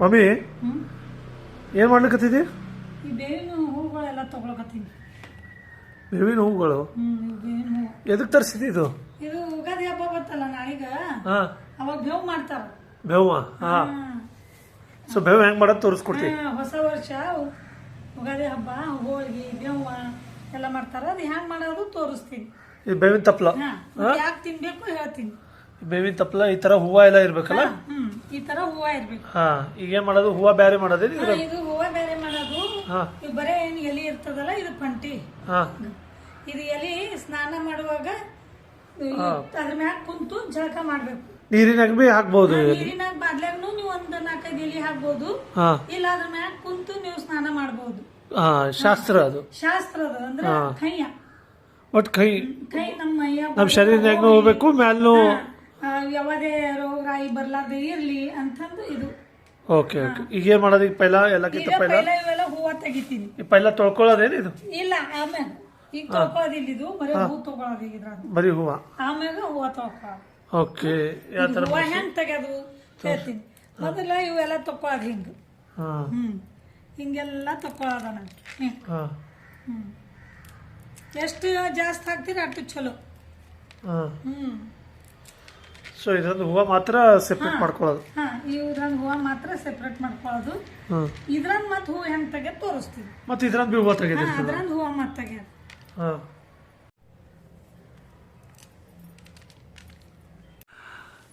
Mummy ಏನ್ ಮಾಡ್ಲಿಕ್ಕತ್ತಿದ್ದಿ ಈ ಬೇವಿನ ಹೂಗಳೆಲ್ಲ ತಗೊಳಕತ್ತೀನಿ. ಬೇವಿನ ಹೂಗಳು ಎದಕ್ಕೆ ತರಿಸಿದಿ ಇದು? ಇದು ಉಗಾದಿ ಹಬ್ಬ ಬರ್ತಲ್ಲ ನಾಳೀಗ? ಹಾಂ. ಅವಾಗ ಬೇವು ಮಾಡ್ತಾರ. ಬೇವ ಹಾಂ. ಸೊ ಬೇವು ಹೆಂಗೆ ಮಾಡೋದು ತೋರಿಸ್ಕೊಡ್ತಿ? ಹೊಸ ವರ್ಷ ಯುಗಾದಿ ಉಗಾದಿ ಹಬ್ಬ ಹೋಳಿಗೆ ಬೇವು ಎಲ್ಲ ಮಾಡ್ತಾರ. ಅದು ಹೆಂಗ್ ಮಾಡೋದು ತೋರಿಸ್ತೀನಿ. ಈ ಬೇವಿನ ತಪ್ಪಲ ಯಾಕೆ ತಿನ್ಬೇಕು ಹೇಳ್ತೀನಿ. ಬೇವಿನ ತಪ್ಪಲ ಈ ತರ ಹೂವು ಎಲ್ಲ ಇರ್ಬೇಕಲ್ಲ? ಹ್ಮ್. ಈ ತರ ಹೂವ ಇರ್ಬೇಕು. ಹಾಂ ಈಗ ಏನು ಮಾಡೋದು? ಹೂವು ಬೇರೆ ಮಾಡೋದು ಹಾ, ಇದು ಹೂವ ಬೇರೆ ಮಾಡೋದು. ಹಾಂ. ಇದು ಬರೇ ಏನ್ ಎಲೆ ಇರ್ತದಲ್ಲ ಇದು ಪಂಟಿ. ಹಾಂ. ಇದು ಎಲೆ ಸ್ನಾನ ಮಾಡುವಾಗ ಇದು ಅದ್ರ ಮ್ಯಾಗ ಕುಂತು ಜಳಕ ಮಾಡ್ಬೇಕು. ನೀರಿನಾಗ ಭೀ ಹಾಕ್ಬೋದು ನೀರಿನಾಗ ಬಾದ್ಲಾಗ್ನು ನೀವು ಒಂದ್ ನಾಲ್ಕೈದು ಎಲೆ ಹಾಕ್ಬೋದು. ಹಾಂ. ಇಲ್ಲ ಅದ್ರ ಮ್ಯಾಗ ಕುಂತು ನೀವು ಸ್ನಾನ ಮಾಡ್ಬೋದು. ಹಾಂ ಶಾಸ್ತ್ರ ಅದು. ಶಾಸ್ತ್ರ ಅದು ಅಂದ್ರೆ ಕೈಯ. ಒಟ್ಟು ಕೈ ಕೈ ನಮ್ಮ ಮೈಯ ನಮ್ಮ ಶರೀರನಾಗೂ ಹೋಗ್ಬೇಕು ಮ್ಯಾಲೂ ಯಾವುದೇ ರೋಗ ರಾಯಿ ಬರ್ಲಾರ್ದೆ ಇರ್ಲಿ ಅಂತಂದು ಇದು. Okay okay. ಈಗ ಏನು ಮಾಡೋದು? ಈಗ ಪೈಲ ಎಲ್ಲಕ್ಕಿಂತ ಈಗ ಪೈಲ? ಪೈಲ ಇವೆಲ್ಲ ಹೂವ ತೆಗಿತೀನಿ. ಈ ಪೈಲ ತೊಳ್ಕೊಳ್ಳೋದೇನು ಇದು? ಇಲ್ಲ ಆಮೇಲೆ. ಈಗ ತೊಳ್ಕೊಳ್ಳೋದಿಲ್ಲ ಇದು ಬರೀ ಹೂ. ತೊಗೊಳೋದು ಈಗ ಇದ್ರಾಗ ಬರೀ ಹೂವು? ಆಮ್ಯಾಗ ಹೂವ ತೊಳ್ಕೊಳ್ಳೋದು. ಓಕೆ ಯಾವ ಥರ ಹೂವ ಹೆಂಗ್ ತೆಗೆದು ಹೇಳ್ತೀನಿ. ಮೊದಲ ಇವೆಲ್ಲ ತಕೊಳ್ಳೋದು ಹಿಂಗ. ಹಾಂ. ಹ್ಮ್. ಹಿಂಗೆಲ್ಲ ತಕೊಳ್ಳೋದ ನಂಗೆ. ಹಿಂಗ್ ಹಾಂ. ಹ್ಮ್. ಎಷ್ಟು ಜಾಸ್ತಿ ಹಾಕ್ತೀರ ಅಷ್ಟು ಚಲೋ. ಹಾಂ. ಹ್ಮ್. ಸೊ ಇದೊಂದು ಹೂವು ಮಾತ್ರ ಸೆಪ್ರೇಟ್ ಮಾಡ್ಕೊಳ್ಳೋದು. ಹಾ ಇದ್ರಂದ್ ಹೂವ ಮಾತ್ರ ಸೆಪರೇಟ್ ಮಾಡ್ಕೊಳ್ಳೋದು. ಹಾಂ. ಇದ್ರಂದ್ ಮತ್ ಹೂ ಹೆಂಗ್ ತೆಗೆದ್ ತೋರಿಸ್ತೀವಿ. ಮತ್ತೆ ಇದ್ರಂದು ಭೀ ಹೂವು ಹಾ ತೆಗೆದಿರ್ತದೆ ಅದ್ರಂದ್ ಹೂವ ಮತ್ ತೆಗೆದು ಹಾಂ.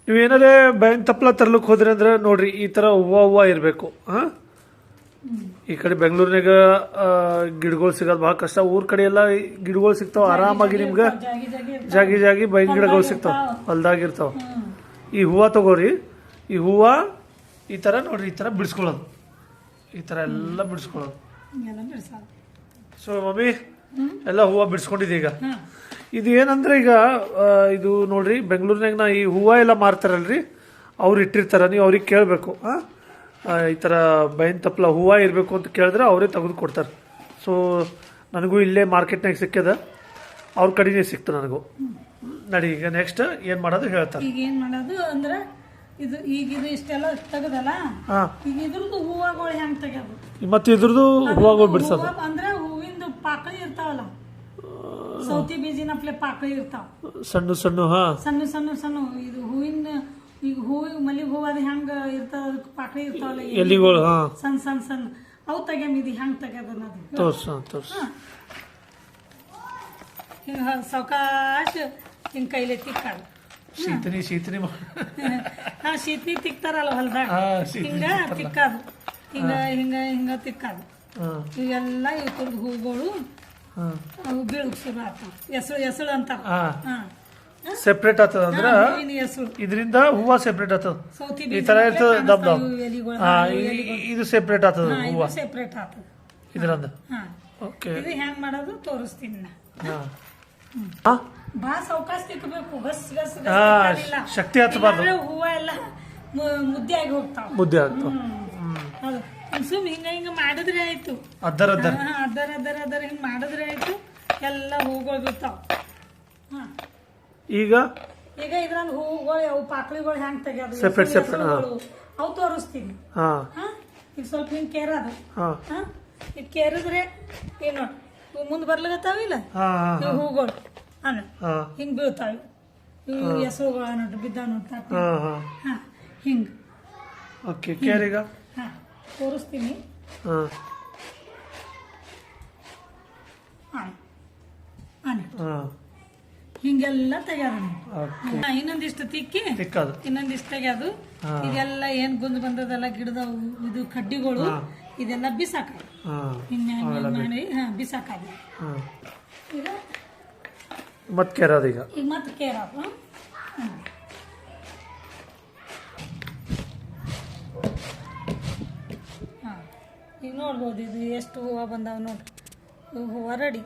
ನೀವೇನಾರೇ ಬೇವಿನ ತಪ್ಪಲ ತರ್ಲಿಕ್ಕೆ ಹೋದ್ರಿ ಅಂದ್ರೆ ನೋಡ್ರಿ ಈ ಥರ ಹೂವು ಹೂವ ಇರಬೇಕು. ಹಾಂ? ಈ ಕಡೆ ಬೆಂಗಳೂರಿನಾಗ ಗಿಡಗಳು ಸಿಗೋದು ಭಾಳ ಕಷ್ಟ. ಊರ್ ಕಡೆ ಎಲ್ಲ ಗಿಡಗಳು ಸಿಗ್ತಾವ ಆರಾಮಾಗಿ ನಿಮ್ಗೆ ಜಾಗಿ ಜಾಗಿ ಜಾಗಿ ಜಾಗಿ ಬೈನ್ ಗಿಡಗಳು ಸಿಗ್ತಾವ ಹೊಲ್ದಾಗಿರ್ತಾವ ಹ್ಮ್. ಈ ಹೂವು ತಗೋರಿ ಈ ಹೂವು ಈ ಥರ ನೋಡ್ರಿ ಈ ಥರ ಬಿಡಿಸ್ಕೊಳ್ಳೋದು. ಈ ಥರ ಎಲ್ಲ ಬಿಡಿಸ್ಕೊಳ್ಳೋದು. ಸೊ ಮಮ್ಮಿ ಎಲ್ಲ ಹೂವು ಬಿಡಿಸ್ಕೊಂಡಿದೆ ಈಗ. ಇದು ಏನಂದ್ರೆ ಈಗ ಇದು ನೋಡ್ರಿ ಬೆಂಗಳೂರಿನಾಗ ನಾ ಈ ಹೂವು ಎಲ್ಲ ಮಾರ್ತಾರಲ್ರಿ ಅವ್ರು ಇಟ್ಟಿರ್ತಾರೆ ನೀವು ಅವ್ರಿಗೆ ಕೇಳಬೇಕು ಈ ಥರ ಬೈನ್ ತಪ್ಪಲ ಹೂವು ಇರಬೇಕು ಅಂತ ಕೇಳಿದ್ರೆ ಅವರೇ ತೆಗೆದು ಕೊಡ್ತಾರೆ. ಸೊ ನನಗೂ ಇಲ್ಲೇ ಮಾರ್ಕೆಟ್ನಾಗ ಸಿಕ್ಕ್ಯದ ಅವ್ರ ಕಡೆಯೇ ಸಿಕ್ತು ನನಗೂ. ನಡಿ ಈಗ ನೆಕ್ಸ್ಟ್ ಏನು ಮಾಡೋದು ಹೇಳ್ತಾರೆ. ಈಗ ಏನ್ ಮಾಡೋದು ಅಂದ್ರೆ ಇದು ಈಗ ಇದು ಇಷ್ಟೆಲ್ಲ ತೆಗದಲ್ಲ ಹಾಂ. ಈಗ ಇದ್ರದ್ದು ಹೂವಗಳು ಹೆಂಗ್ ತೆಗೆದು ಮತ್ತೆ ಇದ್ರದ್ದು ಹೂವಗಳು ಬಿಡಿಸೋದು. ಹೂವ ಅಂದ್ರೆ ಹೂವಿಂದು ಪಾಕಳಿ ಇರ್ತಾವಲ್ಲ ಸೌತಿ ಬೀಜಿನಪ್ಲೆ ಪಾಕಳಿ ಇರ್ತಾವ. ಸಣ್ಣ ಸಣ್ಣ ಹಾಂ. ಸಣ್ಣ ಸಣ್ಣ ಸಣ್ಣ ಇದು ಹೂವಿನ ಈಗ ಹೂವಿ ಮಲ್ಲಿಗೆ ಹೂವ ಅದು ಹೆಂಗ ಇರ್ತಾವ ಅದಕ್ಕೆ ಪಾಕಳಿ ಇರ್ತಾವಲ್ಲ ಎಲೆ. ಎಲಿಗಳು ಹಾಂ. ಸಣ್ಣ ಸಣ್ಣ ಸಣ್ಣ ಅವು ತೆಗೆಮ್ ಇದು ಹೆಂಗ್ ತೆಗ್ಯದ ಅನ್ನೋದು. ತೋರ್ಸು ತೋರ್ಸು. ಹಿಂಗ ಸಾವಕಾಶ. ಹಿಂಗ ಕೈಲಿ ತಿಕ್ಕಾಳು. ಶೀತನಿ ಶೀತನಿ ಹಾ ಶೀತನಿ ತಿಕ್ತಾರಲ್ಲ ಹೊಲ್ದಾಗ. ಹಿಂಗ ತಿಕ್ಕಾದು. ಹಿಂಗ ಹಿಂಗ ಹಿಂಗ ತಿಕ್ಕಾದು. ಇವೆಲ್ಲ ಇವ್ರದ್ದು ಹೂಗಳು ಅವು ಬೀಳಕ್ ಶುರು ಆಗ್ತಾವ. ಎಸಳು ಎಸಳು ಅಂತಾರ. ಸೆಪ್ರೇಟ್ ಆಗ್ತದ ಅಂದ್ರೆ ಇದರಿಂದ ಹೂವು ಸೆಪ್ರೇಟ್ ಆಗ್ತದ. ಸೌತಿ ಈ ತರ ಇರ್ತದ ದಬ್ ದಬ್. ಇದು ಸೆಪ್ರೇಟ್ ಆಗ್ತದ ಹೂವು. ಸೆಪ್ರೇಟ್ ಆಗ್ತದ. ಇದರಂದ. ಓಕೆ ಇದು ಹೆಂಗ್ ಮಾಡೋದು? ತೋರಿಸ್ತೀನಿ ನಾ. ಹಾ? ಬಾ ಸಾವಕಾಶ ತಿಕ್ಕಬೇಕು ಗಸ್ ಗಸ್ ಗಸ್ ಹಾ. ಶಕ್ತಿ ಹತ್ತಬಾರ್ದು. ಇಲ್ಲಾಂದ್ರೆ ಹೂವ ಎಲ್ಲ ಮು- ಮುದ್ದೆ ಆಗಿ ಹೋಗ್ತಾವ. ಮುದ್ದೆ ಆಗ್ತಾವ ಹೌದು. ಸುಮ್ ಹಿಂಗ ಹಿಂಗ ಮಾಡಿದ್ರೆ ಆಯ್ತು. ಅದ್ದರ ಅದ್ದರ ಹಾ, ಅದರ ಅದರ ಅದರ ಹಿಂಗ್ ಮಾಡಿದ್ರೆ ಆಯ್ತು. ಎಲ್ಲ ಹೂಗಳು ಬಿಡ್ತಾವ. ಹಾ. ಈಗ? ಈಗ ಇದ್ರಲ್ಲಿ ಹೂಗಳು ಅವು ಪಾಕಳಿಗಳು ಹೆಂಗ್ ತೆಗಿಯೋದು? Separate, separate, ಹಾ. ಅವು ತೋರಿಸ್ತೀನಿ. ಹಾ. ಹಾ? ಈಗ ಸ್ವಲ್ಪ ಹಿಂಗ್ ಕೇರದು. ಹಾ. ಹಾ? ಈಗ ಕೇರಿದ್ರೆ ಏನು ಮುಂದೆ ಮುಂದ್ ಬರ್ಲಿಕತ್ತಾವಿಲ್ಲ ಹಾ ಇವು ಹೂಗಳು ಅನ್ನ ಹಿಂಗೆ ಬೀಳ್ತಾವೆ ಇವು ಎಸಳುಗಳು ನೋಡ್ರಿ ಬಿದ್ದ ನೋಡ್ತಾ ಹಾ ಹಿಂಗ್. ಓಕೆ ಕೇರಿಗ? ಹಾ ತೋರಿಸ್ತೀನಿ. ಹಿಂಗೆಲ್ಲ ತೆಗ್ಯಾದ ಇನ್ನೊಂದಿಷ್ಟು ತಿಕ್ಕಿ ಇನ್ನೊಂದಿಷ್ಟು ತೆಗ್ಯಾದು. ಇದೆಲ್ಲ ಏನ್ ಗುಂದ್ ಬಂದದಲ್ಲ ಗಿಡದ ಇದು ಕಡ್ಡಿಗಳು. ಇದೆಲ್ಲ ಬಿಸಾಕ ಹಿಂಗ ಮಾಡಿ ಹಾ ಬಿಸಾಕದು. ಈಗ ಮತ್ತೆ ಕೇರದು ಈಗ. ಈಗ ಮತ್ತೆ ಹಾಂ. ಈಗ ನೋಡ್ಬೋದು ಇದು ಎಷ್ಟು ಹೂವು ಬಂದಾವ ನೋಡ್ರಿ ಇವು ಹೂವು ರೆಡಿ.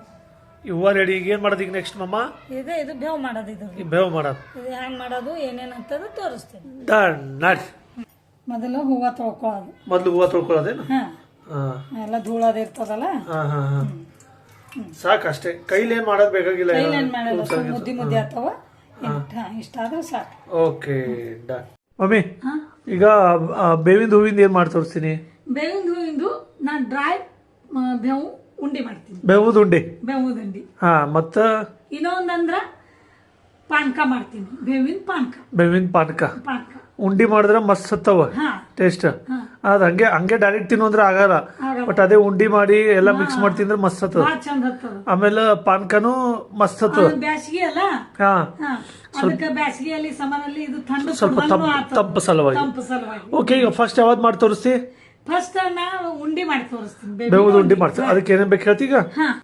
ಈ ಹೂವು ರೆಡಿ ಈಗ ಏನು ಮಾಡೋದು ಈಗ ನೆಕ್ಸ್ಟ್ ಮಮ್ಮ ಇದೆ ಇದು ಬೇವು ಮಾಡೋದು ಇದು. ಈ ಬೇವು ಮಾಡೋದು. ಇದು ಹೆಂಗ್ ಮಾಡೋದು ಏನೇನು ಅಂತದ್ದು ತೋರಿಸ್ತೀನಿ. ಡನ್ ನಟ್ ಮೊದಲು ಹೂವು ತೊಳ್ಕೊಳ್ಳೋದು. ಮೊದಲು ಹೂವು ತೊಳ್ಕೊಳ್ಳೋದೇನು? ಹಾ. ಎಲ್ಲ ಧೂಳದ ಇರ್ತದಲ್ಲ? ಹಾ ಹಾ ಹಾ. ಸಾಕಷ್ಟೇ. ಕೈಲಿ ಏನ್ ಮಾಡೋದು ಬೇಕಾಗಿಲ್ಲ ಕೈಲೇನ್ ಮಾಡಲ್ಲ ಸ್ವಲ್ಪ ಮುದ್ದಿ ಆದ್ರೆ ಸಾಕು. Okay done. ಮಮ್ಮಿ ಹಾ? ಈಗ ಆ, ಬೇವಿನ ಹೂವಿಂದ ಏನ್ ಮಾಡಿ ತೋರಿಸ್ತೀನಿ? ಬೇವಿನ ಹೂವಿಂದು ನಾನು ಡ್ರೈ ಬೇವು ಉಂಡಿ ಮಾಡ್ತೀನಿ. ಬೇವುದ ಉಂಡೆ? ಬೇವು ಉಂಡಿ. ಹಾ ಮತ್ತ? ಇನ್ನೊಂದಂದ್ರ ಪಾನಕ ಮಾಡ್ತೀನಿ. ಬೇವಿನ ಪಾನಕ. ಬೇವಿನ ಪಾನಕ. ಪಾನಕ. ಉಂಡಿ ಮಾಡಿದ್ರೆ ಮಸ್ತ್ ಸತ್ತವ? ಹಾ. ಟೇಸ್ಟ್ ಹಾ. ಅದ್ ಹಂಗೆ ಹಂಗೆ ಡೈರೆಕ್ಟ್ ತಿನ್ನು ಅಂದ್ರೆ ಆಗಲ್ಲ. ಬಟ್ ಅದೇ ಉಂಡಿ ಮಾಡಿ ಎಲ್ಲ ಮಿಕ್ಸ್ ಮಾಡಿ ತಿಂದ್ರೆ ಮಸ್ತ್ ಹತ್ತದ. ಭಾಳ ಚಂದ ಹತ್ತದ. ಆಮೇಲೆ ಪಾನ್ಕನು ಮಸ್ತ್ ಹತ್ತದ. ಅದು ಬ್ಯಾಸಿಗೆ ಅಲ್ಲ? ಹಾ. ಹಾ. ಅದಕ್ಕೆ ಬ್ಯಾಸಿಗೆಯಲ್ಲಿ ಸಮರಲ್ಲಿ ಇದು ಥಂಡ ಸ್ವಲ್ಪ ತಂಪ್ ತಂಪು ಸಲುವಾಗಿ. ತಂಪು ಸಲುವಾಗಿ. ಓಕೆ ಈಗ ಫಸ್ಟ್ ಯಾವ್ದು ಮಾಡಿ ತೋರಿಸ್ತಿ? ಫಸ್ಟ್ ನಾವು ಉಂಡಿ ಮಾಡಿ ತೋರಿಸ್ತೀನಿ. ಬೇವುದ ಉಂಡಿ ಮಾಡ್ತೀವಿ. ಅದಕ್ಕೆ ಏನೇನ್ ಬೇಕು ಹೇಳ್ತೀಗ ಈಗ? ಹಾ.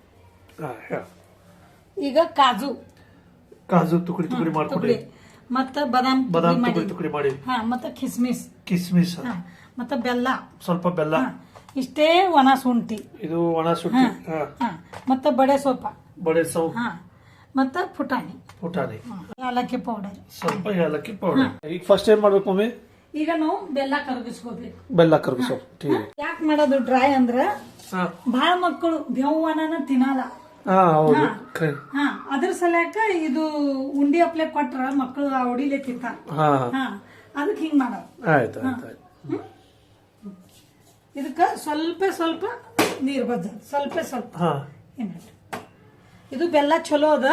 ಹಾ, ಹೇಳ್. ಈಗ ಕಾಜು. ಕಾಜು ತುಕಡಿ ತುಕಡಿ ತುಕಡಿ. ಮತ್ತೆ ಬಾದಾಮ್ ಬದಾಮ್ ತುಕಡಿ ತುಕಡಿ ಮಾಡಿ. ಮತ್ತೆ ಮಾಡಿ. ಹಾ ಮತ್ತ ಕಿಸ್ಮಿಸ್. ಕಿಸ್ಮಿಸ್. ಹಾ. ಮತ್ತ ಬೆಲ್ಲ. ಸ್ವಲ್ಪ ಬೆಲ್ಲ. ಇಷ್ಟೇ ಒಣ ಶುಂಠಿ. ಇದು ಒಣ ಶುಂಠಿ. ಮತ್ತ ಬಡೆ ಸೊಪ್ಪ. ಬಡೆ ಸೋಪ ಹಾ ಮತ್ತ ಪುಟಾಣಿ. ಪುಟಾಣಿ. ಏಲಕ್ಕಿ ಪೌಡರ್. ಸ್ವಲ್ಪ ಏಲಕ್ಕಿ ಪೌಡರ್. ಈಗ ಫಸ್ಟ್ ಏನ್ ಮಾಡ್ಬೇಕು ಮಮ್ಮಿ? ಈಗ ನಾವು ಬೆಲ್ಲ ಕರಗಿಸ್ಕೋಬೇಕು. ಬೆಲ್ಲ ಕರಗಿಸೋ ಯಾಕೆ ಮಾಡೋದು ಡ್ರೈ ಅಂದ್ರ ಬಹಳ ಮಕ್ಕಳು ಬೆವ್ವನ ತಿನ್ನಲ್ಲ. ಅದ್ರ ಸಲಕ ಇದು ಉಂಡಿ ಅಪ್ಲೆ ಕೊಟ್ರ ಮಕ್ಕಳು ಆ ತಿಂತ ತಿಂತಾರ. ಹಾ. ಹಾ ಅದಕ್ಕೆ ಹಿಂಗ್ ಮಾಡೋದು. ಆಯ್ತು ಆಯ್ತು ಆಯ್ತು. ಇದಕ್ಕ ಸ್ವಲ್ಪ ಸ್ವಲ್ಪ ನೀರ್ ಬಜ್ಜ ಸ್ವಲ್ಪ ಸ್ವಲ್ಪ. ಇದು ಬೆಲ್ಲ ಚಲೋ ಅದ.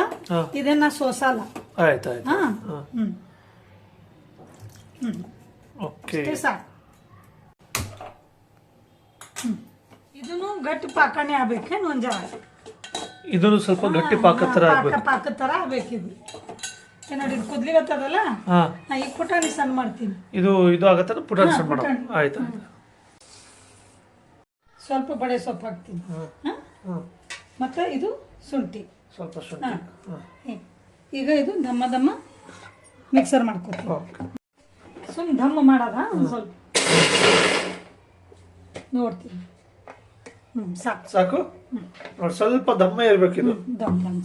ಇದನ್ನ ಸೋಸಲ್ಲ ಆಯ್ತು ಆಯ್ತು. ಹ್ಮ್. ಓಕೆ. ಸಾಕು. ಇದನ್ನು ಗಟ್ಟಿ ಪಾಕಣೆ ಆಗ್ಬೇಕೇನು ಒಂದ್ ಜರ ಇದನ್ನು ಸ್ವಲ್ಪ ಗಟ್ಟಿ ಪಾಕ ತರ ಪಾಕ ಆಗ್ಬೇಕು. ಪಾಕ ತರ ನೋಡಿ ಇದು ಕುದ್ಲಿಗತ್ತದಲ್ಲ ಹಾ. ನಾ ಈಗ ಪುಟಾಣಿ ಸಣ್ಣ ಮಾಡ್ತೀನಿ. ಇದು ಇದು ಆಗತ್ತ ಪುಟಾಣಿ ಸಣ್ಣ ಮಾಡೋ ಪುಟಾಣಿ. ಆಯ್ತು ಆಯ್ತು. ಸ್ವಲ್ಪ ಬಡೆ ಸೊಪ್ಪು ಹಾಕ್ತೀನಿ. ಹಾಂ. ಮತ್ತೆ ಇದು ಶುಂಠಿ. ಸ್ವಲ್ಪ ಶುಂಠಿ. ಈಗ ಇದು ದಮ್ಮ ದಮ್ಮ ಮಿಕ್ಸರ್ ಮಾಡ್ಕೊತೀವಿ ಓಕೆ. ಸುಮ್ ದಮ್ಮ ಮಾಡೋದ? ಒಂದು ಸ್ವಲ್ಪ. ನೋಡ್ತೀನಿ. ಹ್ಞೂ ಸಾಕು. ಸಾಕು? ನೋಡಿ ಸ್ವಲ್ಪ ದಮ್ಮ ಇರಬೇಕು ಇದು.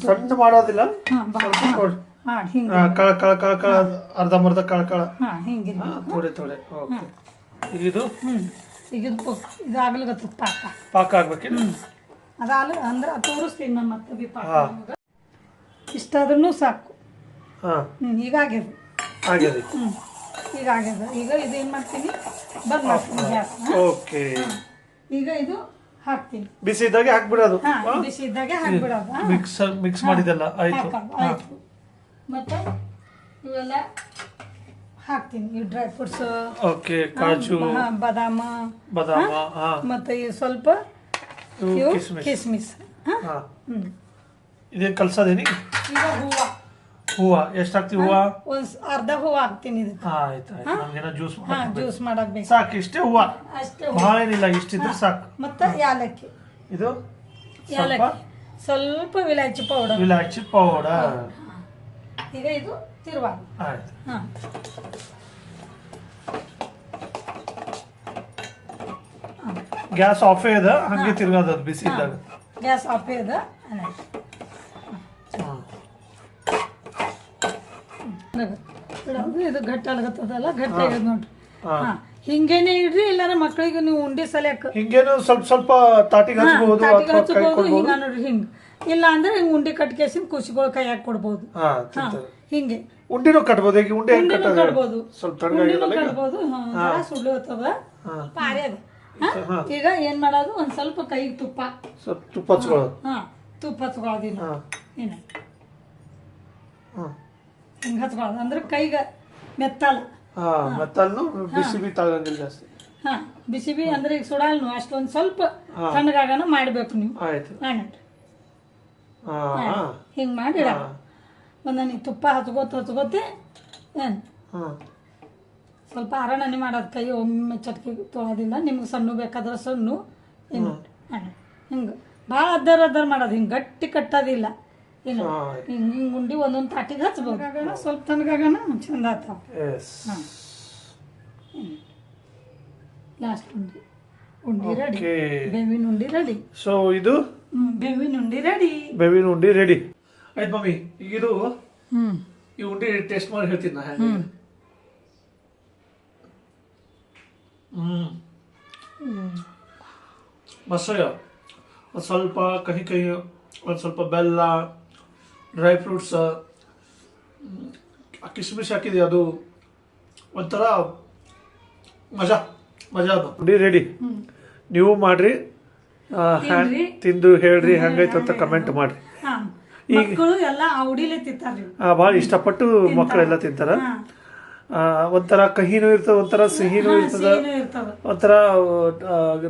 ಸಣ್ಣ ಮಾಡೋದಿಲ್ಲ. ಕಳ ಕಳ ಕಳ ಕಳ ಅರ್ಧಂಬರ್ಧ ಕಳ ಕಳ. ಹಾ ಹಿಂಗೆ ಥೋಡೆ ಥೋಡೆ ಓಕೆ. ಇದು? ಹ್ಮ್. ಈಗ ಇದಾಗ್ಲಿಗತ್ತದ ಪಾಕ. ಪಾಕ ಆಗ್ಬೇಕಿಲ್ಲ? ಅದಾಲ ಅಂದ್ರೆ ಅದ್ ತೋರಿಸ್ತೀನಿ ನಾನು ಮತ್ತೆ ಬಿ ಪಾಕ ಇಷ್ಟಾದ್ರೂ ಸಾಕು. ಹ್ಞೂ ಈಗ ಆಗ್ಯದ. ಆಗ್ಯದ ಹ್ಮ್. ಈಗ ಆಗ್ಯದ. ಈಗ ಇದು ಏನ್ ಮಾಡ್ತೀನಿ? ಬಂದ್ ಮಾಡ್ತೀನಿ ಗ್ಯಾಸ್ ಓಕೆ. ಈಗ ಇದು ಹಾಕ್ತೀನಿ. ಬಿಸಿ ಇದ್ದಾಗೆ ಹಾಕ್ಬಿಡೋದು. ಬಿಸಿ ಇದ್ದಾಗೆ ಹಾಕ್ಬಿಡೋದು. ಮಿಕ್ಸ್ ಮಿಕ್ಸ್ ಮಾಡಿದೆಲ್ಲ ಆಯ್ತು. ಆಯ್ತು. ಮತ್ತೆ ಇವೆಲ್ಲ ಹಾಕ್ತೀನಿ. ಈ ಡ್ರೈ ಫ್ರೂಟ್ಸ್ ಓಕೆ ಕಾಜು ಬಾದಾಮ. ಬಾದಾಮ ಮತ್ತೆ ಈ ಸ್ವಲ್ಪ ಕಿಸ್ಮಿಸ್. ಇದೇ ಕಲ್ಸೋದೇನಿ? ಈಗ ಹೂವ. ಹೂವ. ಎಷ್ಟು ಹಾಕ್ತಿ ಹೂವ? ಒಂದು ಅರ್ಧ ಹೂವ ಹಾಕ್ತೀನಿ ಹಾ ಆಯ್ತು ಆಯ್ತು. ನಮ್ಗೇನೋ ಜ್ಯೂಸ್ ಹಾ ಜ್ಯೂಸ್ ಮಾಡಕ್ ಬೇಕು ಸಾಕು ಇಷ್ಟೇ ಹೂವ. ಅಷ್ಟೇ ಬಹಳ ಭಾಳ ಏನಿಲ್ಲ ಇಷ್ಟಿದ್ರೆ ಸಾಕು. ಮತ್ತೆ ಯಾಲಕ್ಕಿ. ಇದು? ಸ್ವಲ್ಪ ಯಾಲಕ್ಕಿ. ಸ್ವಲ್ಪ? ವಿಲಾಯಚಿ ಪೌಡರ್ ವಿಲಾಯಚಿ ಪೌಡರ್ ಈಗ ಇದು? ತಿರುವಾಗ ಆಯ್ತು. ಹಾ. ಗ್ಯಾಸ್ ಆಫೇ ಅದ ಹಂಗೆ ತಿರ್ಗೋದು ಅದು ಬಿಸಿ ಇದ್ದಾಗ. ಗ್ಯಾಸ್ ಆಫ್ ಅದ. ಇದು ಗಟ್ಟಿ ಆಗತ್ತದಲ್ಲ ಗಟ್ಟಿ ಆಗ್ಯದ ನೋಡ್ರಿ. ಹಾ. ಹಿಂಗೇನೆ ಇಡ್ರಿ ಇಲ್ಲಾರ ಮಕ್ಕಳಿಗೆ ನೀವು ಉಂಡಿ ಸಲ್ಯಾಕ. ಹಿಂಗೇನು ಸ್ವಲ್ಪ ಸ್ವಲ್ಪ ತಾಟಿಗೆ ಹಚ್ಬಹುದು ತಾಟಿಗೆ ಅಥವಾ ಕೈ ಹಿಂಗ ನೋಡ್ರಿ ಹಿಂಗ ಇಲ್ಲ ಅಂದ್ರೆ ಹಿಂಗ. ಉಂಡಿ ಕಟ್ಕೇಸಿನ ಕುಸಿಗಳು ಕೈಯಾಗ ಕೊಡ್ಬೋದು. ಹಾ ಹಾ. ತಿಂತಾರೆ. ಹಿಂಗೆ. ಉಂಡಿನೂ ಕಟ್ಬೋದು ಈಗ ಉಂಡೆ ಹೆಂಗ್ ಉಂಡಿನೂ ಕಟ್ಟೋದು? ಕಟ್ಬೋದು. ಸ್ವಲ್ಪ ಉಂಡಿನೂ ತಣ್ಣಗಾಗಿರಲ್ಲ ಈಗ? ಕಟ್ಬೋದು ಹಾ ಜರ ಸುಡ್ಲತ್ತದ ಹಾ. ಪಾರಿ ಹಾ? ಹಾ. ಈಗ ಏನ್ ಮಾಡೋದು? ಒಂದ್ ಸ್ವಲ್ಪ ಕೈಗೆ ತುಪ್ಪ. ಸ್ವಲ್ಪ ತುಪ್ಪ ಹಚ್ಕೊಳ್ಳೋದು. ಹಾ ತುಪ್ಪ ಹಚ್ಕೊಳ್ಳೋದಿಲ್ಲ ಹಾಂ. ಏನ ಹಾ. ಹಿಂಗ ಹಚ್ಕೊಳ್ಳೋದು. ಅಂದ್ರೆ ಕೈಗೆ ಮೆತ್ತಲ್ಲ ಹಾ ಮತ್ತೆ ಅಲ್ಲೂ ಬಿಸಿ ಬಿ ಜಾಸ್ತಿ. ಹಾ ಬಿಸಿ ಬಿ ಅಂದ್ರೆ ಈಗ ಸುಡಲ್ನು ಅಷ್ಟೊಂದು ಸ್ವಲ್ಪ. ತಣ್ಣಗಾಗನ ಮಾಡ್ಬೇಕು ನೀವು. ಆಯ್ತು. ಹಾ. ಹಿಂಗ್ ಮಾಡಿ ಇಡ ಒಂದನಿ ತುಪ್ಪ ಹಚ್ಕೋತ ಹಚ್ಕೋತೆ ಏನು? ಹಾಂ. ಸ್ವಲ್ಪ ಅರಣನೆ ಮಾಡೋದು ಕೈ ಒಮ್ಮೆ ಚಟ್ಕಿ ತೊಳೋದಿಲ್ಲ ನಿಮ್ಗೆ ಸಣ್ಣ ಬೇಕಾದ್ರೆ ಸಣ್ಣ ಏನು? ಹಿಂಗೆ ಭಾಳ ಅದ್ದರ್ ಅದ್ದರ್ ಮಾಡೋದು ಹಿಂಗೆ ಗಟ್ಟಿ ಕಟ್ಟೋದಿಲ್ಲ. ಏನು? ಹಿಂಗೆ ಹಿಂಗೆ ಉಂಡಿ ಒಂದೊಂದು ತಾಟಿಗೆ ಹಚ್ಬೋದು. ಸ್ವಲ್ಪ ತನಗಾಗಣ ಚಂದ ಆತಾವ ಹಾಂ. ಲಾಸ್ಟ್ ಉಂಡಿ. ಉಂಡಿ ರೆಡಿ. ಬೇವಿನ ಉಂಡಿ ರೆಡಿ. ಸೊ ಇದು? ಬೇವಿನ ಉಂಡಿ ರೆಡಿ. ಬೇವಿನ ಉಂಡಿ ರೆಡಿ. ಆಯ್ತು ಮಮ್ಮಿ ಈಗ ಇದು ಹ್ಞೂ ಈ ಉಂಡಿ ಟೇಸ್ಟ್ ಮಾಡಿ ಹೇಳ್ತೀನಿ ನಾ ಹೆಂಗೆ. ಹ್ಮ್. ಒಂದು ಸ್ವಲ್ಪ ಕಹಿ ಕಹಿ ಒಂದು ಸ್ವಲ್ಪ ಬೆಲ್ಲ ಡ್ರೈ ಫ್ರೂಟ್ಸ್ ಕಿಸ್ಮಿಸ್ ಹಾಕಿದೆ ಅದು ಒಂಥರ ಮಜಾ ಮಜಾ ಅದು. ರೆಡಿ ರೆಡಿ ನೀವು ಮಾಡ್ರಿ ಆ, ಹ್ಯಾ- ತಿಂದು ಹೇಳ್ರಿ ಹೆಂಗೈತೆ ಅಂತ ಕಮೆಂಟ್ ಮಾಡ್ರಿ. ಮಕ್ಕಳು ಎಲ್ಲ ಅವಡಿಲೆ ತಿಂತಾರ್ರಿ ಆ, ಭಾಳ ಇಷ್ಟಪಟ್ಟು ಮಕ್ಕಳೆಲ್ಲ ತಿಂತಾರ. ಒಂಥರ ಕಹಿನೂ ಇರ್ತದ ಒಂಥರ ಸಿಹಿನೂ ಇರ್ತದ ಒಂಥರ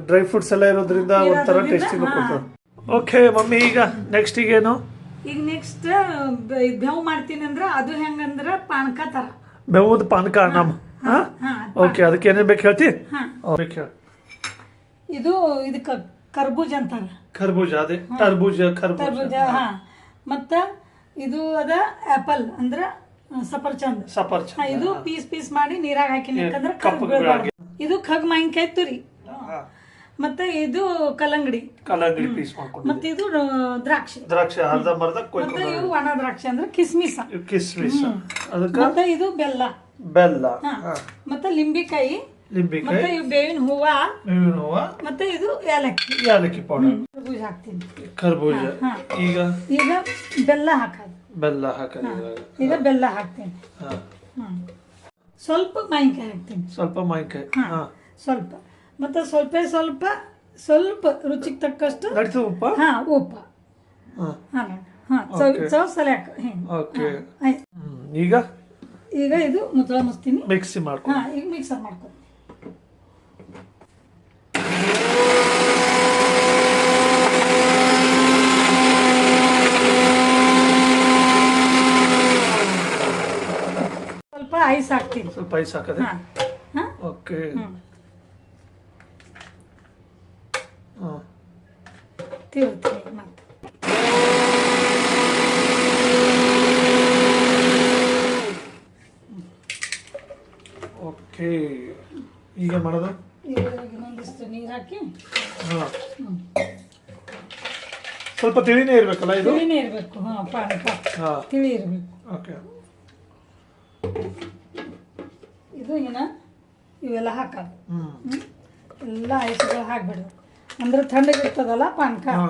ಡ್ರೈ ಫ್ರೂಟ್ಸ್ ಎಲ್ಲ ಇರೋದ್ರಿಂದ ಒಂಥರ ಟೇಸ್ಟಿನೂ ಕೊಡ್ತದ. ಓಕೆ ಮಮ್ಮಿ ಈಗ ನೆಕ್ಸ್ಟ್ ಈಗೇನು ಈಗ ನೆಕ್ಸ್ಟ್ ಬೇವು ಮಾಡ್ತೀನಿ ಅಂದ್ರೆ ಅದು ಹೆಂಗಂದ್ರೆ ಪಾನಕ ತರ. ಬೆವದ ಪಾನಕ ನಮ್ಮ ಹಾ ಓಕೆ ಅದಕ್ಕೆ ಏನೇನು ಬೇಕು ಹೇಳ್ತಿ? ಇದು ಇದಕ್ಕೆ ಕರ್ಬೂಜ ಅಂತಾರ. ಕರ್ಬೂಜ ಅದೇ ಟರ್ಬೂಜ ಕರ್ಬೂಜ. ಹಾ. ಮತ್ತ ಇದು ಅದ ಆಪಲ್ ಅಂದ್ರ ಸಫರ್ಚಂದ್. ಸಫರ್ಚಂದ್. ಇದು ಪೀಸ್ ಪೀಸ್ ಮಾಡಿ ನೀರಾಗ ಹಾಕಿ. ಬೀಳಾಗಿ. ಇದು ಖಗ್ ಮಾವಿನಕಾಯಿ ತುರಿ. ಮತ್ತೆ ಇದು ಕಲ್ಲಂಗಡಿ. ಕಲ್ಲಂಗಡಿ ಪೀಸ್ ಮಾಡ್ಕೊಂಡು ಮತ್ತೆ ಇದು ದ್ರಾಕ್ಷಿ. ದ್ರಾಕ್ಷಿ ಅರ್ಧ ಮರ್ಧ ಮತ್ತೆ ಇವು ಒಣ ದ್ರಾಕ್ಷಿ ಅಂದ್ರೆ ಕಿಸ್ಮಿಸ. ಕಿಸ್ಮಿಸ್. ಅದಕ್ಕೆ? ಮತ್ತೆ ಇದು ಬೆಲ್ಲ. ಬೆಲ್ಲ. ಮತ್ತೆ ಲಿಂಬಿಕಾಯಿ. ಲಿಂಬಿಕಾಯಿ. ಮತ್ತೆ ಇವು ಬೇವಿನ ಹೂವ? ಬೇವಿನ ಹೂವ. ಮತ್ತೆ ಇದು ಏಲಕ್ಕಿ. ಏಲಕ್ಕಿ ಪೌಡರ್. ಕರ್ಬೂಜ ಹಾಕ್ತೀನಿ. ಕರ್ಬೂಜ. ಈಗ? ಈಗ ಬೆಲ್ಲ ಹಾಕೋದು. ಬೆಲ್ಲ ಹಾಕೋದು ಈಗ ಬೆಲ್ಲ ಹಾಕ್ತೀನಿ. ಸ್ವಲ್ಪ ಮಾವಿನಕಾಯಿ ಹಾಕ್ತೀನಿ. ಸ್ವಲ್ಪ ಮಾವಿನಕಾಯಿ. ಹಾ ಹಾ. ಸ್ವಲ್ಪ. ಮತ್ತೆ ಸ್ವಲ್ಪ ಸ್ವಲ್ಪ ಸ್ವಲ್ಪ ರುಚಿಗೆ ತಕ್ಕಷ್ಟು ನಡೀತು ಉಪ್ಪ? ಹಾ ಉಪ್ಪು. ಹಾ. ಹಾ. ಚೌ ಸಲ್ಯಾಕ ಓಕೆ. ಈಗ? ಈಗ ಇದು ಮುಚ್ಚಳ ಮುಸ್ತೀನಿ. ಮಿಕ್ಸಿ ಮಾಡ್ಕೊ. ಹಾ ಈಗ ಮಿಕ್ಸರ್ ಮಾಡ್ಕೊ. ಸ್ವಲ್ಪ ಐಸ್ ಹಾಕ್ತೀನಿ. ಸ್ವಲ್ಪ ಐಸ್ ಹಾಕದೆ? ಹಾ. ಹಾಂ? ಓಕೆ. ಹಾ. ತಿರುತ್ತೀನಿ ಮತ್ತೆ. ಓಕೆ. ಈಗ ಮಾಡೋದು? ಇನ್ನೊಂದಿಷ್ಟು ನೀರು ಹಾಕಿ. ಹಾ. ಸ್ವಲ್ಪ ತಿಳಿನೇ ಇರಬೇಕಲ್ಲ ಇದು? ತಿಳಿನೇ ಇರಬೇಕು. ಹಾಂ ಪಾನಕ ಹಾಂ. ತಿಳಿ ಇರಬೇಕು. ಓಕೆ. ಇದು ಏನ? ಇವೆಲ್ಲ ಹಾಕೋದು? ಎಲ್ಲ ಐಸ್ಗಳು ಹಾಕ್ಬಿಡೋದು. ಅಂದ್ರೆ ತಣ್ಣಗಿರ್ತದಲ್ಲ ಪಾನಕ? ಹಾ.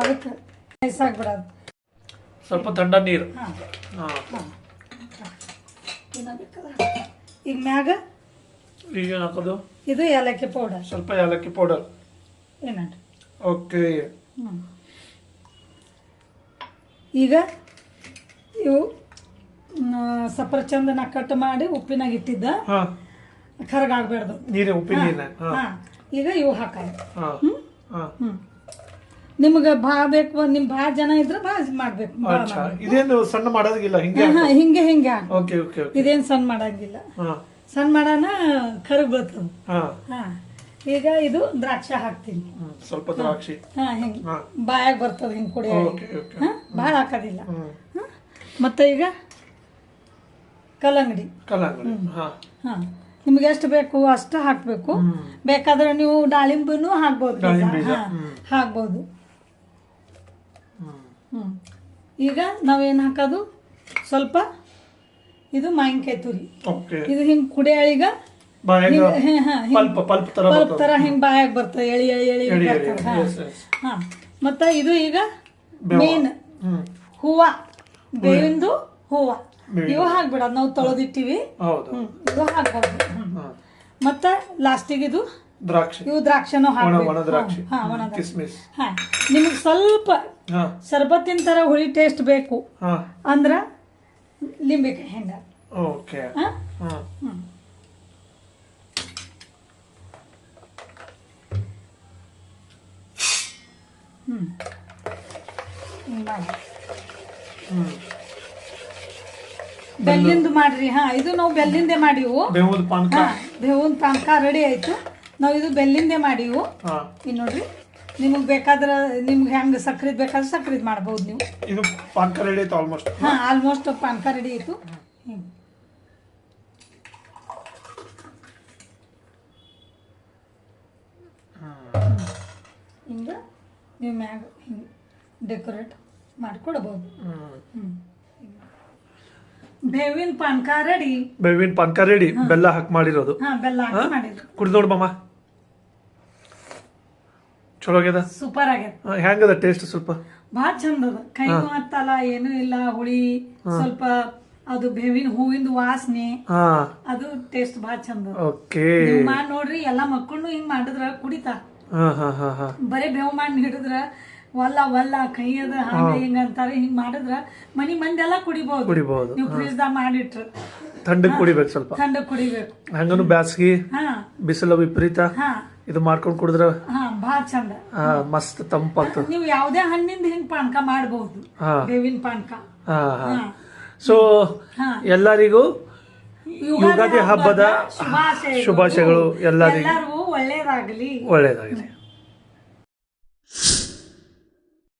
ಅದಕ್ಕೆ ಐಸ್ ಹಾಕ್ಬಿಡೋದು. ಸ್ವಲ್ಪ ಥಂಡ ನೀರು. ಈಗ ಮ್ಯಾಗ? ಈಗ ಹಾಕೋದು? ಇದು ಏಲಕ್ಕಿ ಪೌಡರ್ ಸ್ವಲ್ಪ ಏಲಕ್ಕಿ ಪೌಡರ್ ಏನಂತ ಓಕೆ ಈಗ ಇವು ಸಫರ್ಚಂದನ ಕಟ್ ಮಾಡಿ ಉಪ್ಪಿನಾಗ ಇಟ್ಟಿದ್ದ. ಕರಗಾಗ್ಬಾರ್ದು. ನೀರೇ ಉಪ್ಪಿನ ನೀರೇ. ಹಾ. ಹಾ. ಈಗ ಇವು ಹಾಕೋದು ಹಾ. ಹಾ. ಹ್ಞೂ ನಿಮ್ಗೆ ಭಾ ಬೇಕು ನಿಮ್ಮ ಭಾಳ ಜನ ಇದ್ರೆ ಭಾಳ ಮಾಡ್ಬೇಕು. ಭಾಳ ಅಚ್ಚಾ. ಇದೇನು ಸಣ್ಣ ಮಾಡೋದಿಲ್ಲ ಹಿಂಗೆ ಹಾ ಹಿಂಗೆ ಹಿಂಗೆ ಹಾಕು. Okay okay okay. ಇದೇನು ಸಣ್ಣ ಮಾಡಂಗಿಲ್ಲ. ಹಾ. ಸಣ್ಣ ಮಾಡೋಣ ಕರಗ್ ಬರ್ತದೆ ಹಾ. ಹಾ. ಈಗ ಇದು ದ್ರಾಕ್ಷಿ ಹಾಕ್ತೀನಿ. ಹ್ಮ್ ಸ್ವಲ್ಪ ದ್ರಾಕ್ಷಿ. ಹಾ ಹಿಂಗೆ. ಹಾ. ಬಾಯಾಗ ಬರ್ತದೆ ಹಿಂಗೆ ಕುಡಿ ಓಕೆ ಭಾಳ ಹಾಕೋದಿಲ್ಲ. ಹ್ಮ್. ಹಾ? ಮತ್ತೆ ಈಗ? ಕಲ್ಲಂಗಡಿ. ಕಲ್ಲಂಗಡಿ ಹಾ. ಹಾ. ನಿಮ್ಗೆ ಎಷ್ಟು ಬೇಕು ಅಷ್ಟು ಹಾಕಬೇಕು. ಬೇಕಾದ್ರೆ ನೀವು ದಾಳಿಂಬನೂ ಹಾಕ್ಬೋದು ದಾಳಿಂಬೆ ಬೀಜ. ಬೀಜ, ಹ್ಮ್. ಹಾಕ್ಬೋದು. ಈಗ ನಾವೇನು ಹಾಕೋದು? ಸ್ವಲ್ಪ ಇದು ಮಾವಿನಕಾಯಿ ತುರಿ. ಓಕೆ. ಇದು ಹಿಂಗೆ ಕುಡಿಯಾಳಿಗ ಬಾಯಾಗ ಹಿಂಗ್ ಪಲ್ಪ್ ಪಲ್ಪ್ ತರ ಪಲ್ಪ್ ಬರ್ತದೆ. ತರ ಹಿಂಗ್ ಬಾಯಾಗ ಬರ್ತದೆ. ಎಳಿ ಎಳಿ ಎಳಿ ಎಳಿ ಎಳಿ ಬರ್ತದೆ. ಹಾ. yes, yes. ಹಾ. ಮತ್ತೆ ಇದು ಈಗ ಬೇವ. ಮೇನ್. ಹ್ಮ್. ಹೂವ. ಬೇವಿಂದು ಹೂವ. ಇವು ಹಾಕ್ಬಿಡೋದು ನಾವು ತೊಳೆದಿಟ್ಟಿವಿ. ಇವು ಹಾಕ್ಬೋದು. ಮತ್ತೆ ಲಾಸ್ಟಿಗೆ ಇದು ದ್ರಾಕ್ಷಿ. ಇವು ದ್ರಾಕ್ಷಿನೂ ದ್ರಾಕ್ಷಿ. ಹಾ ಒಣ ಕಿಸ್ಮಿಸ್. ಹಾ ನಿಮಗೆ ಸ್ವಲ್ಪ ಶರ್ಬತ್ತಿನ ತರ ಹುಳಿ ಟೇಸ್ಟ್ ಬೇಕು. ಅಂದ್ರ ಲಿಂಬೆಕಾಯಿ ಹೆಂಗ ಓಕೆ. ಹ್ಮ್. ಹ್ಮ್. ಬೆಲ್ಲಿಂದು ಮಾಡ್ರಿ ಹಾ ಇದು ನಾವು ಬೆಲ್ಲಿಂದೆ ಮಾಡಿವು. ಬೇವದ ಪಾನಕ. ಬೇವಿನ ಪಾನಕ ರೆಡಿ ಆಯ್ತು. ನಾವು ಇದು ಬೆಲ್ಲಿಂದೆ ಮಾಡಿವು. ಹಾ. ಇನ್ನು ನೋಡ್ರಿ ನಿಮಗೆ ಬೇಕಾದ್ರೆ ನಿಮ್ಗೆ ಹೆಂಗೆ ಸಕ್ರಿದ್ ಬೇಕಾದ್ರೆ ಸಕ್ರಿದ್ ಮಾಡ್ಬೋದು ನೀವು. ಇದು ಪಾನಕ ರೆಡಿ ಆಯ್ತು ಆಲ್ಮೋಸ್ಟ್ ಹಾ ಆಲ್ಮೋಸ್ಟ್ ಪಾನಕ ರೆಡಿ ಆಯ್ತು. ಹಿಂಗ್. ನೀವು ಮ್ಯಾಗ ಹಿಂಗೆ ಡೆಕೋರೇಟ್ ಮಾಡಿಕೊಡ್ಬೋದು. ಹ್ಮ್. ಬೇವಿನ ಪಾನಕ ರೆಡಿ. ಬೇವಿನ ಪಾನಕ ರೆಡಿ. ಬೆಲ್ಲ ಹಾಕಿ ಮಾಡಿರೋದು. ಹಾ ಬೆಲ್ಲ ಹಾಕಿ ಮಾಡಿದ್ರು ಕುಡ್ದು ನೋಡು ಮಾಮ. ಚಲೋ ಆಗ್ಯದ ಸೂಪರ್ ಆಗ್ಯದ. ಹೆಂಗದ ಟೇಸ್ಟ್ ಸ್ವಲ್ಪ? ಭಾಳ ಚಂದ ಅದ. ಕೈಗೂ ಹತ್ತಲ್ಲ ಏನೂ ಇಲ್ಲ ಹುಳಿ ಸ್ವಲ್ಪ ಅದು ಬೇವಿನ ಹೂವಿಂದ ವಾಸನೆ. ಅದು ಟೇಸ್ಟ್ ಭಾಳ ಚಂದ ಓಕೆ. ಮಾಡಿ ನೋಡ್ರಿ ಎಲ್ಲಾ ಮಕ್ಕಳು ಹಿಂಗ್ ಮಾಡಿದ್ರ ಕುಡಿತಾ. ಬರೀ ಬೇವು ಮಾಡಿ ಹಿಡಿದ್ರ ವಲ್ಲ ಕೈ ಅದ ಹಂಗ ಹಿಂಗ ಅಂತಾರೆ. ಹಿಂಗ್ ಮಾಡಿದ್ರ ಮನಿ ಮಂದಿ ಎಲ್ಲಾ ಕುಡಿಬಹುದು ಕುಡಿಬಹುದು ನೀವು ಫ್ರಿಜ್ದಾಗ ಮಾಡಿಟ್ರ. ಥಂಡಕ್ ಕುಡಿಬೇಕು ಸ್ವಲ್ಪ. ಥಂಡಕ್ಕೆ ಕುಡಿಬೇಕು. ಹಂಗನು ಬ್ಯಾಸಗಿ ಹಾ. ಬಿಸಿಲು ವಿಪರೀತ. ಹಾ. ಇದು ಮಾಡ್ಕೊಂಡು ಕುಡಿದ್ರ ಹಾ ಭಾಳ ಚಂದ. ಹಾ ಮಸ್ತ್ ತಂಪಾಗ್ತದೆ. ನೀವು ಯಾವುದೇ ಹಣ್ಣಿಂದ ಹಿಂಗ್ ಪಾನಕ ಮಾಡಬಹುದು ಹಾ. ಬೇವಿನ ಪಾನಕ. ಹಾ ಹಾ. ಹಾ. ಸೊ ಎಲ್ಲರಿಗೂ ಯುಗಾದಿ ಹಬ್ಬದ ಶುಭಾಶಯಗಳು. ಎಲ್ಲರಿಗೂ. ಒಳ್ಳೇದಾಗಲಿ ಒಳ್ಳೇದಾಗಲಿ